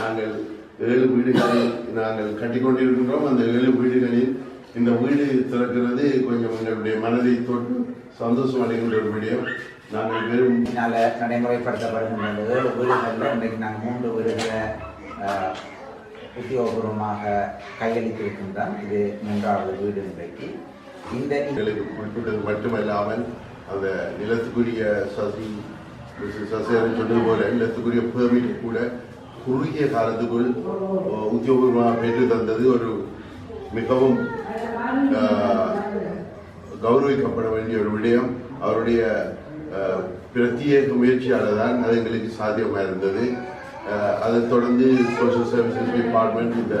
நாங்கள் ஏழு வீடுகளில் நாங்கள் கட்டிக்கொண்டிருக்கின்றோம். அந்த ஏழு வீடுகளில் இந்த வீடு திறக்கிறது கொஞ்சம் எங்களுடைய மனதை தொட்டு சந்தோஷம் அடைகின்ற ஒரு விடயம். நாங்கள் வெறும் இதனால் நடைமுறைப்படுத்தப்படுகின்றது வீடுகளில் இன்றைக்கு நாங்கள் மூன்று வீடுகளை உத்தியோகபூர்வமாக கையளித்திருக்கின்றோம் இது மூன்றாவது வீடு நிலைக்கு. இந்த குறிப்பிட்டது மட்டுமல்லாமல் அந்த நிலத்துக்குரிய சசி மிஸ்ஸஸ் சொன்னது போல நிலத்துக்குரிய பெர்மிட் கூட குறுகிய காலத்துக்குள் உத்தியோகபூர்வமாக பெற்று தந்தது. ஒரு மிகவும் கௌரவிக்கப்பட வேண்டிய ஒரு விடயம். அவருடைய பிரத்யேக முயற்சியால் தான் அது எங்களுக்கு சாத்தியமாக இருந்தது. அதை அதைத் தொடர்ந்து சோஷியல் சர்வீசஸ் டிபார்ட்மெண்ட் இந்த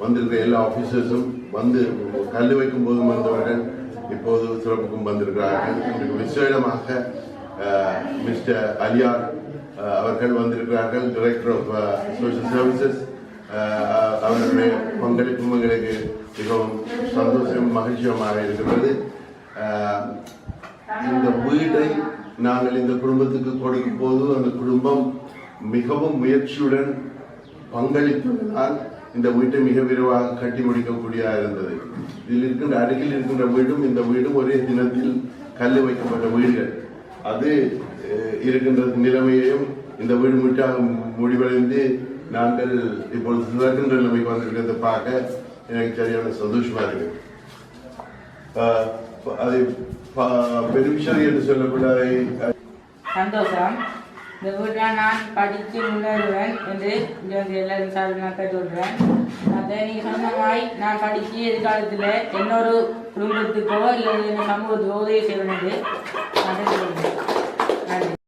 வந்திருக்கிற எல்லா ஆஃபீஸர்ஸும் வந்து கல் வைக்கும் போதும் வந்தவர்கள் இப்போது சிறப்புக்கும் வந்திருக்கிறார்கள். இன்றைக்கு விசேடமாக மிஸ்டர் அலியார் அவர்கள் வந்திருக்கிறார்கள். டைரக்டர் ஆஃப் சோஷியல் சர்வீசஸ் அவர்களுடைய பங்களிப்பும் எங்களுக்கு மிகவும் சந்தோஷம் மகிழ்ச்சியமாக இருக்கிறது. இந்த வீட்டை நாங்கள் இந்த குடும்பத்துக்கு கொடுக்கும் போது அந்த குடும்பம் மிகவும் முயற்சியுடன் பங்களித்ததனால் இந்த வீட்டை மிக விரைவாக கட்டி முடிக்கக்கூடியதாக இருந்தது. இதில் இருக்கின்ற அருகில் இருக்கின்ற வீடும் இந்த வீடும் ஒரே தினத்தில் கல் வைக்கப்பட்ட வீடுகள். அது இருக்கின்ற நிலைமையையும் இந்த வீடு முற்றாக முடிவடைந்து நாங்கள் இப்பொழுது திறக்கின்ற நிலைமைக்கு வந்திருக்கிறதை பார்க்க எனக்கு சரியான சந்தோஷமா இருக்கு. அது அதை பெருமிஷரி என்று சொல்லக்கூடாது சந்தோஷம். இந்த வீட்டில் நான் படித்து முன்னேறுவேன் என்று இங்கே வந்து எல்லாரும் சார்பில் நான் கேட்டுவிடுறேன் அதை நீங்கள் சொன்ன மாதிரி நான் படித்து எதிர்காலத்தில் என்னொரு குடும்பத்துக்கோ இல்லை என் சமூகத்துக்கோ உதவி செய்வேன் என்று நான் சொல்கிறேன்